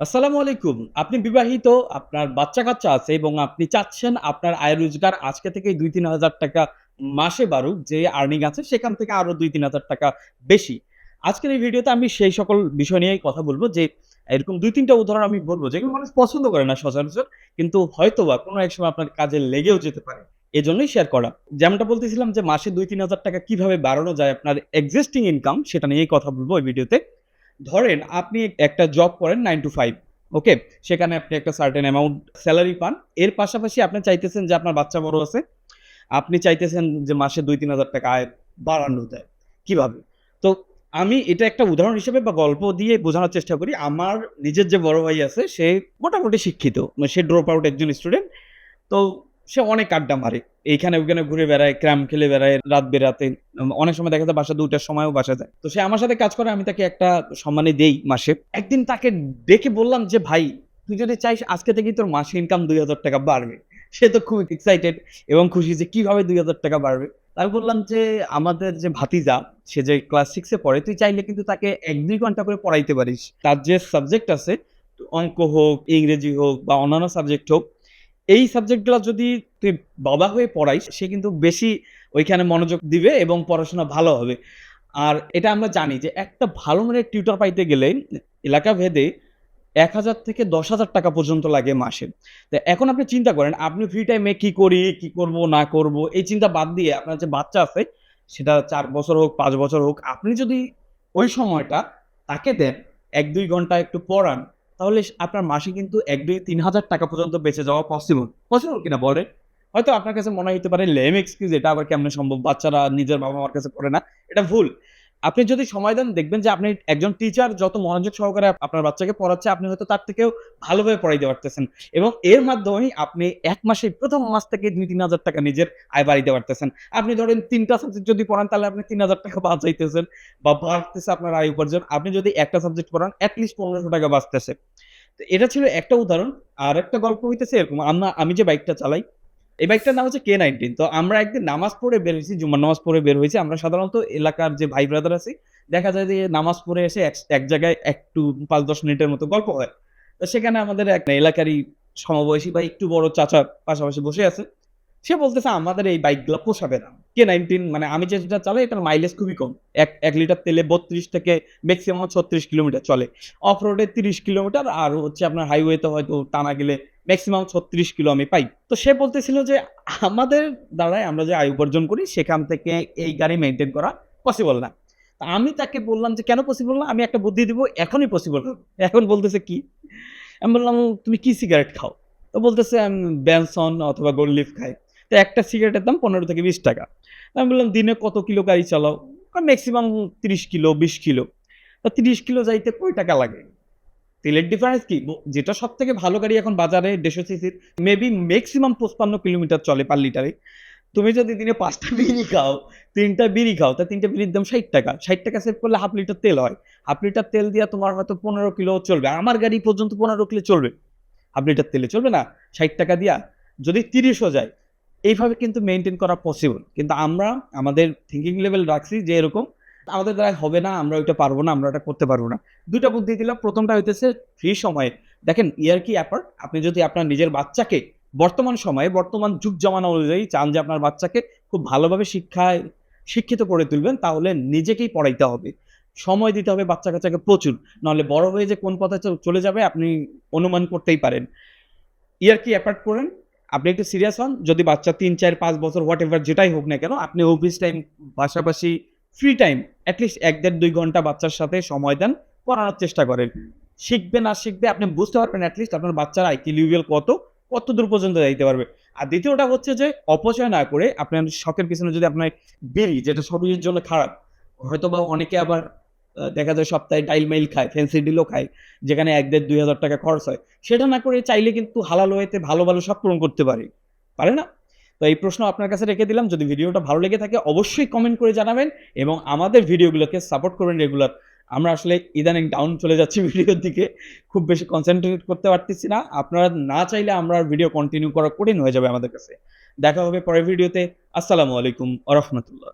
আসসালামু আলাইকুম। আপনি বিবাহিত, আপনার বাচ্চা-কাচ্চা আছে এবং আপনি চাচ্ছেন আপনার আয় রোজগার আজকে থেকে দুই তিন হাজার টাকা মাসে বাড়ুক, যে আর্নিং আছে সেখান থেকে আরও ২-৩ হাজার টাকা বেশি। আজকের এই ভিডিওতে আমি সেই সকল বিষয় নিয়েই কথা বলব যে এরকম দুই তিনটা উদাহরণ আমি বলব যেগুলো মানুষ পছন্দ করে না সচরাচর। কিন্তু হয়তোবা কোনো এক সময় আপনার কাজে লেগেও যেতে পারে। এজন্যই শেয়ার করা। যেমনটা বলতেছিলাম যে মাসে ২-৩ হাজার টাকা কীভাবে বাড়ানো যায় আপনার এক্সিস্টিং ইনকাম সেটা নিয়েই কথা বলব এই ভিডিওতে। ধরেন আপনি একটা জব করেন নাইন টু ফাইভ ওকে? সেখানে আপনি একটা সার্টেন অ্যামাউন্ট স্যালারি পান। এর পাশাপাশি আপনি চাইতেছেন যে আপনার বাচ্চা বড় আছে। আপনি চাইতেছেন যে মাসে ২-৩ হাজার টাকা আয় বাড়ানো যায়। কীভাবে? তো আমি এটা একটা উদাহরণ হিসেবে বা গল্প দিয়ে বোঝানোর চেষ্টা করি। আমার নিজের যে বড় ভাই আছে, সে মোটামুটি শিক্ষিত। মানে সে ড্রপ আউট একজন স্টুডেন্ট। তো সে অনেক আড্ডা মারে। এইখানে ওইখানে ঘুরে বেড়ায়, ক্রাম খেলে বেড়ায় রাত বেরাতে। অনেক সময় দেখা যায় বাসা ২ টার সময়ও বাসা যায়। তো সে আমার সাথে কাজ করে আমি তাকে একটা সম্মানে দেই মাসে। একদিন তাকে ডেকে বললাম যে, "ভাই তুই যদি চাইস আজকে থেকেই তোর মাসে ইনকাম ২,০০০ টাকা বাড়বে।" সে তো খুব এক্সাইটেড এবং খুশি যে কীভাবে ২,০০০ টাকা বাড়বে। আমি বললাম যে, "আমাদের যে ভাতিজা সে যে ক্লাস সিক্সে পড়ে তুই চাইলে কিন্তু তাকে ১-২ ঘণ্টা করে পড়াইতে পারিস। তার যে সাবজেক্ট আছে অঙ্ক হোক, ইংরেজি হোক বা অন্যান্য সাবজেক্ট হোক, এই সাবজেক্টগুলা যদি তুই বাবা হয়ে পড়াইস সে কিন্তু বেশি ওইখানে মনোযোগ দিবে এবং পড়াশোনা ভালো হবে। আর এটা আমরা জানি যে একটা ভালো মানের টিউটার পাইতে গেলে এলাকা ভেদে ১,০০০ থেকে ১০,০০০ টাকা পর্যন্ত লাগে মাসে। তো এখন আপনি চিন্তা করেন আপনি ফ্রি টাইমে কি করি, কি করব না করব এই চিন্তা বাদ দিয়ে আপনার যে বাচ্চা আছে সেটা চার বছর হোক, পাঁচ বছর হোক আপনি যদি ওই সময়টা তাকে দেন ১-২ ঘণ্টা একটু পড়ান তাহলে আপনার মাসে কিন্তু ১-২-৩ হাজার টাকা পর্যন্ত বেঁচে যাওয়া পসিবল। পসিবল কিনা বলে হয়তো আপনার কাছে মনে হতে পারে লেম এক্সকিউজ এটা আবার কেমন সম্ভব? বাচ্চারা নিজের বাবা-মার কাছে করে না। এটা ভুল। আপনি যদি সময় দেন দেখবেন যে আপনি একজন টিচার যত মনোযোগ সহকারে আপনার বাচ্চাকে পড়াচ্ছে আপনি হয়তো তার থেকেও ভালোভাবে পড়াইতে পারতেছেন। এবং এর মাধ্যমেই আপনি এক মাসে প্রথম মাস থেকে ২-৩ হাজার টাকা নিজের আয় বাড়াইতে পারতেছেন। আপনি ধরেন তিনটা সাবজেক্ট যদি পড়ান তাহলে আপনি তিন হাজার টাকা বাঁচাইতেছেন বা বাড়তেছে আপনার আয় উপার্জন। আপনি যদি একটা সাবজেক্ট পড়ান এট লিস্ট ১৫০০ টাকা বাঁচতেছে। এটা ছিল একটা উদাহরণ। আর একটা গল্প হইতেছে এরকম আমি যে বাইকটা চালাই, এই বাইকটার নাম হচ্ছে K19 তো আমরা একদিন নামাজ পড়ে বের হয়েছি জুম্মার নামাজ পড়ে বের হয়েছি আমরা সাধারণত এলাকার যে ভাই ব্রাদার আছি, দেখা যায় যে নামাজ পড়ে এসে এক জায়গায় একটু ৫-১০ মিনিটের মতো গল্প হয়। তো সেখানে আমাদের এক এলাকারই সমবয়সী বা একটু বড় চাচা পাশাপাশি বসে আছে। সে বলতেছে আমাদের এই বাইকগুলো পোষাবে না। K19 মানে আমি যেটা চালাই এটার মাইলেজ খুবই কম। এক এক লিটার তেলে ৩২ থেকে ম্যাক্সিমাম ছত্রিশ কিলোমিটার চলে। অফ রোডে ৩০ কিলোমিটার আর হচ্ছে আপনার হাইওয়েতে হয়তো টানা গেলে মেক্সিমাম ৩৬ কিলো আমি পাই। তো সে বলতেছিল যে আমাদের দ্বারাই আমরা যে আয় উপার্জন করি সেখান থেকে এই গাড়ি মেনটেন করা পসিবল না। আমি তাকে বললাম যে, "কেন পসিবল না? আমি একটা বুদ্ধি দিব এখনই পসিবল হবে।" এখন বলতেছে কি? আমি বললাম, "তুমি কি সিগারেট খাও?" তো বলতেছে, "আমি বেনসন অথবা গোল্ড লিফ খাই।" তো একটা সিগারেটের দাম ১৫ থেকে ২০ টাকা। আমি বললাম, "দিনে কত কিলো গাড়ি চালাও?" ম্যাক্সিমাম তিরিশ কিলো, ২০ কিলো।" তো ৩০ কিলো যাইতে কয় টাকা লাগে? তেলের ডিফারেন্স কি? যেটা সব থেকে ভালো গাড়ি এখন বাজারে ১৫০ সিসির মেবি ম্যাক্সিমাম পঁচপান্ন কিলোমিটার চলে পার লিটারে। তুমি যদি দিনে পাঁচটা বিড়ি খাও, ৩ টা বিড়ি খাও, তা ৩ টা বিড়ির দাম ৬০ টাকা। ৬০ টাকা সেভ করলে হাফ লিটার তেল হয়। হাফ লিটার তেল দিয়া তোমার হয়তো ১৫ কিলো চলবে। আমার গাড়ি পর্যন্ত ১৫ কিলো চলবে। হাফ লিটার তেলে চলবে না? ৬০ টাকা দিয়া যদি ৩০ ও যায়, এইভাবে কিন্তু মেনটেন করা পসিবল। কিন্তু আমরা আমাদের থিঙ্কিং লেভেল রাখছি যে এরকম আমাদের দ্বারা হবে না, আমরা ওইটা পারব না, আমরা ওটা করতে পারব না। ২ টা বুদ্ধি দিলাম। ১ম টা হইতেছে ফ্রি সময়ে দেখেন ইয়ার কি অ্যাপার্ট আপনি যদি আপনার নিজের বাচ্চাকে বর্তমান সময়ে বর্তমান যুগ জামানা অনুযায়ী চান যে আপনার বাচ্চাকে খুব ভালোভাবে শিক্ষায় শিক্ষিত করে তুলবেন তাহলে নিজেকেই পড়াইতে হবে। সময় দিতে হবে বাচ্চা-কাচ্চাকে প্রচুর। নাহলে বড় হয়ে যে কোন পথে চলে যাবে আপনি অনুমান করতেই পারেন। ইয়ার কি অ্যাপার্ট করেন। আপনি একটু সিরিয়াস হন। যদি বাচ্চা ৩, ৪, ৫ বছর হোয়াট এভার যেটাই হোক না কেন আপনি অফিস টাইম পাশাপাশি ফ্রি টাইম অ্যাটলিস্ট এক দেড় দুই ঘণ্টা বাচ্চার সাথে সময় দেন, পড়ানোর চেষ্টা করেন। শিখবে না শিখবে আপনি বুঝতে পারবেন এট লিস্ট আপনার বাচ্চার আইকিউ লেভেল কত, কত দূর পর্যন্ত যাইতে পারবে। আর দ্বিতীয়টা হচ্ছে যে অপচয় না করে আপনার শখের পিছনে যদি আপনার বিড়ি যেটা শরীরের জন্য খারাপ, হয়তোবা অনেকে আবার দেখা যায় সপ্তাহে ডাইল-মাইল খায়, ফেন্সি ডিলও খায়। যেখানে ১ ১.৫ ২ হাজার টাকা খরচ হয়। সেটা না করে চাইলে কিন্তু হালাল ওয়েতে ভালো, ভালো শখ পূরণ করতে পারে। পারে না? তো এই প্রশ্ন আপনার কাছে রেখে দিলাম। যদি ভিডিওটা ভালো লেগে থাকে, অবশ্যই কমেন্ট করে জানাবেন এবং আমাদের ভিডিওগুলোকে সাপোর্ট করবেন রেগুলার। আমরা আসলে ইদানিং ডাউন চলে যাচ্ছি ভিডিওর দিকে। খুব বেশি কনসেন্ট্রেট করতে পারতেছি না। আপনারা না চাইলে আমরা ভিডিও কন্টিনিউ করা কঠিন হয়ে যাবে আমাদের কাছে। দেখা হবে পরের ভিডিওতে। আসসালামু আলাইকুম রাহমাতুল্লাহ।